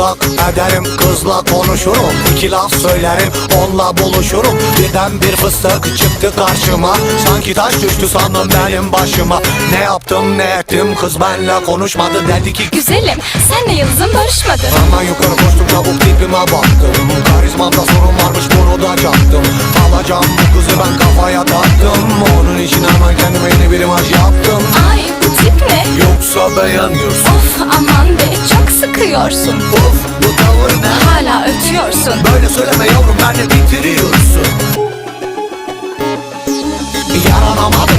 ederim Kızla konuşurum. İki laf söylerim Onunla buluşurum. Birden bir fıstık çıktı karşıma. Sanki taş düştü sandım benim başıma. Ne yaptım ne ettim? Kız benle konuşmadı. Dedi ki Güzelim senle yıldızın barışmadı Hemen yukarı koştum çabuk tipime baktım. Karizmamda sorun varmış bunu da çaktım. Alacağım bu kızı ben kafaya taktım. Onun için hemen kendime yeni bir imaj yaptım. Ay bu tip ne? Yoksa beğenmiyorsun. Of aman be çok sıkıyorsun Of bu tavır ne? Hala ötüyorsun. Böyle söyleme yavrum beni bitiriyorsun. Yaranamadım